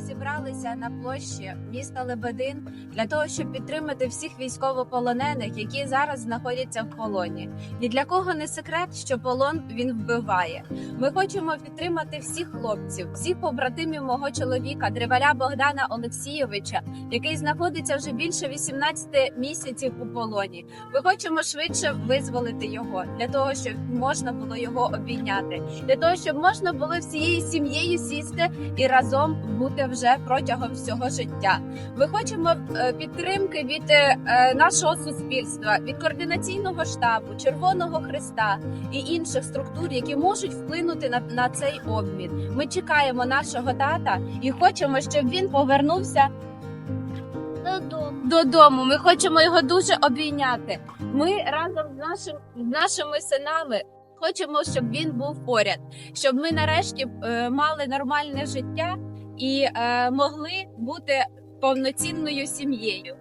зібралися на площі міста Лебедин для того, щоб підтримати всіх військовополонених, які зараз знаходяться в полоні. Ні для кого не секрет, що полон він вбиває. Ми хочемо підтримати всіх хлопців, всіх побратимів мого чоловіка, древаля Богдана Олексійовича, який знаходиться вже більше 18 місяців у полоні. Ми хочемо швидше визволити його для того, щоб можна було його обійняти, для того, щоб можна було всією сім'єю сісти і разом бути вже протягом всього життя. Ми хочемо е, підтримки від е, нашого суспільства, від координаційного штабу, Червоного Христа і інших структур, які можуть вплинути на, на цей обмін. Ми чекаємо нашого тата і хочемо, щоб він повернувся Додому. додому. Ми хочемо його дуже обійняти. Ми разом з нашим з нашими синами хочемо, щоб він був поряд, щоб ми нарешті е, мали нормальне життя і е, могли бути повноцінною сім'єю.